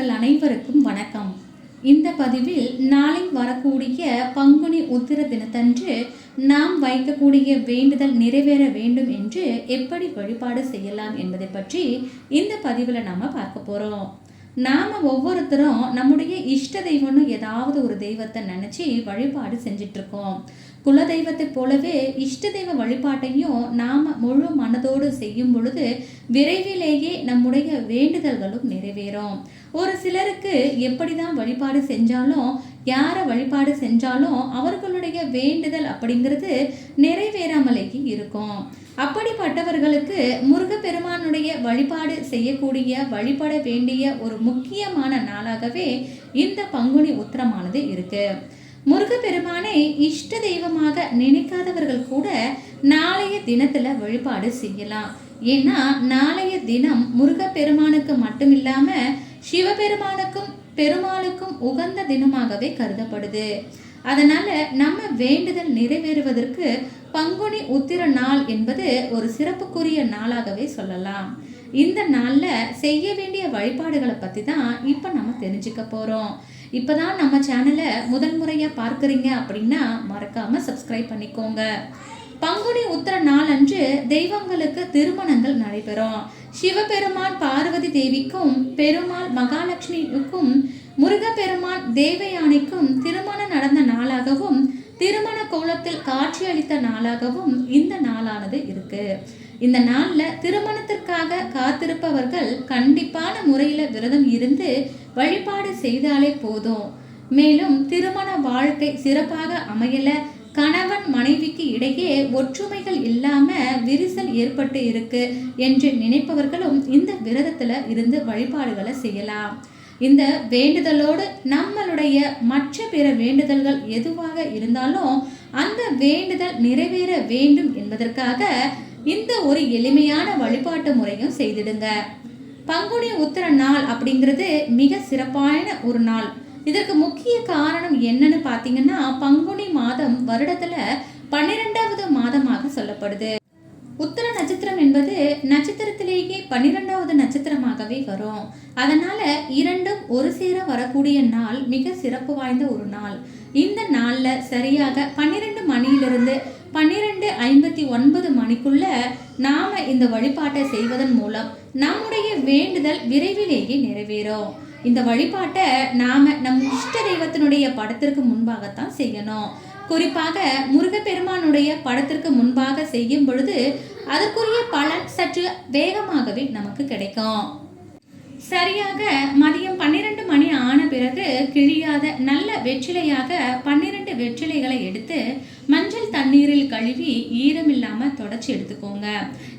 நண்பர்கள் அனைவருக்கும் வணக்கம். இந்த பதிவில் நாளை வரக்கூடிய பங்குனி உத்திர தினத்தன்று நாம் வைக்கக்கூடிய வேண்டுதல் நிறைவேற வேண்டும் என்று எப்படி வழிபாடு செய்யலாம் என்பதை பற்றி இந்த பதிவில் நாம் பார்க்க போகிறோம் நாம் ஒவ்வொருத்தரும் நம்முடைய இஷ்ட தெய்வம்னு ஏதாவது ஒரு தெய்வத்தை நினச்சி வழிபாடு செஞ்சிட்ருக்கோம் இருக்கோம். குலதெய்வத்தைப் போலவே இஷ்ட தெய்வ வழிபாட்டையும் நாம் முழு மனதோடு செய்யும் பொழுது விரைவிலேயே நம்முடைய வேண்டுதல்களும் நிறைவேறும். ஒரு சிலருக்கு எப்படி தான் வழிபாடு செஞ்சாலும் யாரை வழிபாடு செஞ்சாலும் அவர்களுடைய வேண்டுதல் அப்படிங்கிறது நிறைவேறாமலேயே இருக்கும். அப்படிப்பட்டவர்களுக்கு முருகப்பெருமானுடைய வழிபாடு செய்யக்கூடிய வழிபட வேண்டிய ஒரு முக்கியமான நாளாகவே இந்த பங்குனி உத்திரமானது இருக்குது முருகப்பெருமானை இஷ்ட தெய்வமாக நினைக்காதவர்கள் கூட நாளைய தினத்துல வழிபாடு செய்யலாம். ஏன்னா நாளைய தினம் முருகப்பெருமானுக்கு மட்டும் இல்லாம சிவபெருமானுக்கும் பெருமாளுக்கும் உகந்த தினமாகவே கருதப்படுது. அதனால நம்ம வேண்டுதல் நிறைவேறுவதற்கு பங்குனி உத்திர நாள் என்பது ஒரு சிறப்புக்குரிய நாளாகவே சொல்லலாம். இந்த நாளில் செய்ய வேண்டிய வழிபாடுகளை பற்றி தான் இப்போ நம்ம தெரிஞ்சுக்க போகிறோம் இப்போ தான் நம்ம சேனலை முதல் முறையாக பார்க்குறீங்க அப்படின்னா மறக்காமல் சப்ஸ்கிரைப் பண்ணிக்கோங்க. பங்குனி உத்திர நாளன்று தெய்வங்களுக்கு திருமணங்கள் நடைபெறும். சிவபெருமான் பார்வதி தேவிக்கும் பெருமாள் மகாலட்சுமிக்கும் முருகப்பெருமான் தேவயானைக்கும் திருமணம் நடந்த நாளாகவும் திருமண கோலத்தில் காட்சியளித்த நாளாகவும் இந்த நாளானது இருக்கு. இந்த நாளில் திருமணத்திற்காக காத்திருப்பவர்கள் கண்டிப்பான முறையில் விரதம் இருந்து வழிபாடு செய்தாலே போதும். மேலும் திருமண வாழ்க்கை சிறப்பாக அமையல. கணவன் மனைவிக்கு இடையே ஒற்றுமைகள் இல்லாம விரிசல் ஏற்பட்டு இருக்கு என்று நினைப்பவர்களும் இந்த விரதத்துல இருந்து வழிபாடுகளை செய்யலாம். இந்த வேண்டுதலோடு நம்மளுடைய மற்ற பிற வேண்டுதல்கள் எதுவாக இருந்தாலும் அந்த வேண்டுதல் நிறைவேற வேண்டும் என்பதற்காக இந்த ஒரு எளிமையான வழிபாட்டு முறையும் செய்திடுங்க. பங்குனி உத்திர நாள் அப்படிங்கிறது மிக சிறப்பான ஒரு நாள். இதற்கு முக்கிய காரணம் என்னன்னு பார்த்தீங்கன்னா பங்குனி மாதம் வருடத்துல பன்னிரெண்டாவது மாதமாக சொல்லப்படுது. உத்தர நட்சத்திரம் என்பது நட்சத்திரத்திலேயே பன்னிரெண்டாவது நட்சத்திரமாகவே வரும். அதனால இரண்டும் ஒரு சேர வரக்கூடிய நாள் மிக சிறப்பு வாய்ந்த ஒரு நாள். இந்த நாளில் சரியாக பன்னிரெண்டு மணியிலிருந்து பன்னிரெண்டு ஐம்பத்தி ஒன்பது மணிக்குள்ள நாம இந்த வழிபாட்டை செய்வதன் மூலம் நம்முடைய வேண்டுதல் விரைவிலேயே நிறைவேறும். இந்த வழிபாட்டை நாம நம் இஷ்ட தெய்வத்தினுடைய படத்திற்கு முன்பாகத்தான் செய்யணும். குறிப்பாக முருகப்பெருமானுடைய படத்திற்கு முன்பாக செய்யும் பொழுது அதற்குரிய பலன் சற்று வேகமாகவே நமக்கு கிடைக்கும். சரியாக மதியம் பன்னிரண்டு மணி ஆன பிறகு கிழியாத நல்ல வெற்றிலையாக பன்னிரண்டு வெற்றிலைகளை எடுத்து மஞ்சள் தண்ணீரில் கழுவி ஈரமில்லாமல் தொடச்சி எடுத்துக்கோங்க.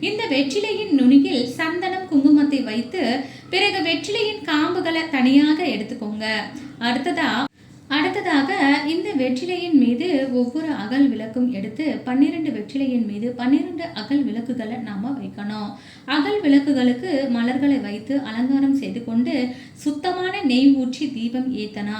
இந்த வெற்றிலையின் நுனியில் சந்தனம் குங்குமத்தை வைத்து பிறகு வெற்றிலையின் காம்புகளை தனியாக எடுத்துக்கோங்க. அடுத்ததா அடுத்ததாக இந்த வெற்றிலையின் மீது ஒவ்வொரு அகல் விளக்கும் எடுத்து பன்னிரண்டு வெற்றிலையின் மீது பன்னிரண்டு அகல் விளக்குகளை நாம் வைக்கணும். அகல் விளக்குகளுக்கு மலர்களை வைத்து அலங்காரம் செய்து கொண்டு சுத்தமான நெய் ஊற்றி தீபம் ஏத்தனா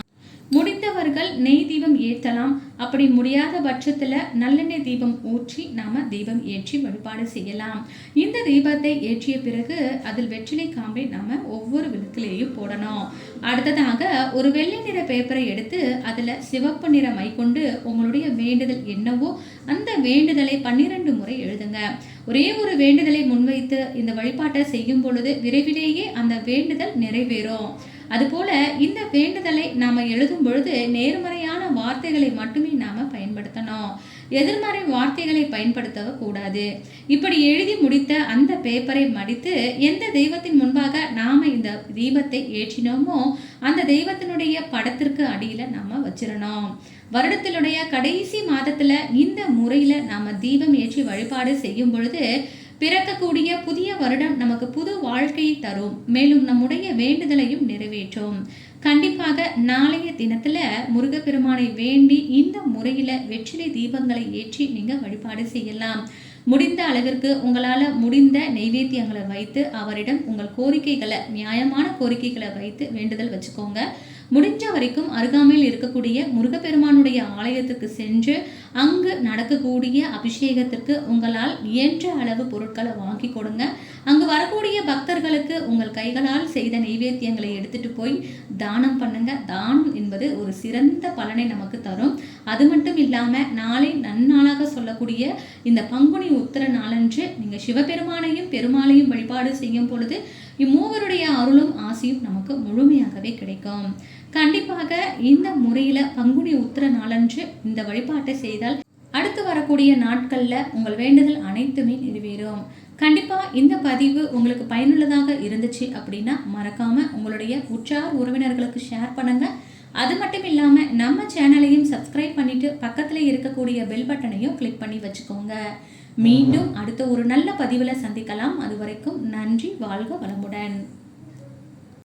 முடிந்தவர்கள் நெய் தீபம் ஏற்றலாம். அப்படி முடியாத பட்சத்தில் நல்லெண்ணெய் தீபம் ஊற்றி நாம் தீபம் ஏற்றி வழிபாடு செய்யலாம். இந்த தீபத்தை ஏற்றிய பிறகு அதில் வெற்றிலை காம்பை நாம் ஒவ்வொரு விளக்கிலேயும் போடணும். அடுத்ததாக ஒரு வெள்ளை நிற பேப்பரை எடுத்து அதில் சிவப்பு நிற மை கொண்டு உங்களுடைய வேண்டுதல் என்னவோ அந்த வேண்டுதலை பன்னிரண்டு முறை எழுதுங்க. ஒரே ஒரு வேண்டுதலை முன்வைத்து இந்த வழிபாட்டை செய்யும் பொழுது விரைவிலேயே அந்த வேண்டுதல் நிறைவேறும். அதுபோல இந்த வேண்டுதலை நாம் எழுதும் பொழுது நேர்மறையான வார்த்தைகளை மட்டுமே நாம் பயன்படுத்தணும். எதிர்மறை வார்த்தைகளை பயன்படுத்தக்கூடாது இப்படி எழுதி முடித்த அந்த பேப்பரை மடித்து எந்த தெய்வத்தின் முன்பாக நாம் இந்த தீபத்தை ஏற்றினோமோ அந்த தெய்வத்தினுடைய படத்திற்கு அடியில் நாம் வச்சிடணும் வருடத்தினுடைய கடைசி மாதத்தில் இந்த முறையில் நாம் தீபம் ஏற்றி வழிபாடு செய்யும் பொழுது பிறக்கக்கூடிய புதிய வருடம் நமக்கு புது வாழ்க்கையை தரும். மேலும் நம்முடைய வேண்டுதலையும் நிறைவேற்றும். கண்டிப்பாக நாளைய தினத்துல முருகப்பெருமானை வேண்டி இந்த முறையில வெற்றிலை தீபங்களை ஏற்றி நீங்க வழிபாடு செய்யலாம். முடிந்த அளவிற்கு உங்களால் முடிந்த நெய்வேத்தியங்களை வைத்து அவரிடம் உங்கள் கோரிக்கைகளை நியாயமான கோரிக்கைகளை வைத்து வேண்டுதல் வச்சுக்கோங்க. முடிஞ்ச வரைக்கும் அருகாமையில் இருக்கக்கூடிய முருகப்பெருமானுடைய ஆலயத்துக்கு சென்று அங்கு நடக்கக்கூடிய அபிஷேகத்திற்கு உங்களால் இயன்ற அளவு பொருட்களை வாங்கி கொடுங்க. அங்கு வரக்கூடிய பக்தர்களுக்கு உங்கள் கைகளால் செய்த நைவேத்தியங்களை எடுத்துட்டு போய் தானம் பண்ணுங்க. தானம் என்பது ஒரு சிறந்த பலனை நமக்கு தரும். அது மட்டும் இல்லாமல் நாளை நன்னாளாக சொல்லக்கூடிய இந்த பங்குனி உத்திர நாளன்று நீங்கள் சிவபெருமானையும் பெருமாளையும் வழிபாடு செய்யும் பொழுது இம்மூவருடைய அருளும் ஆசையும் நமக்கு முழுமையாகவே கிடைக்கும். கண்டிப்பாக இந்த முறையில் பங்குனி உத்திர நாளன்று இந்த வழிபாட்டை செய்தால் அடுத்து வரக்கூடிய நாட்களில் உங்கள் வேண்டுதல் அனைத்துமே நிறைவேறும். கண்டிப்பாக இந்த பதிவு உங்களுக்கு பயனுள்ளதாக இருந்துச்சு அப்படின்னா மறக்காமல் உங்களுடைய உற்றார் உறவினர்களுக்கு ஷேர் பண்ணுங்கள் அது மட்டும் இல்லாமல் நம்ம சேனலையும் சப்ஸ்கிரைப் பண்ணிவிட்டு பக்கத்தில் இருக்கக்கூடிய பெல் பட்டனையும் கிளிக் பண்ணி வச்சுக்கோங்க. மீண்டும் அடுத்த ஒரு நல்ல பதிவில் சந்திக்கலாம். அது வரைக்கும் நன்றி வாழ்க வளமுடன்.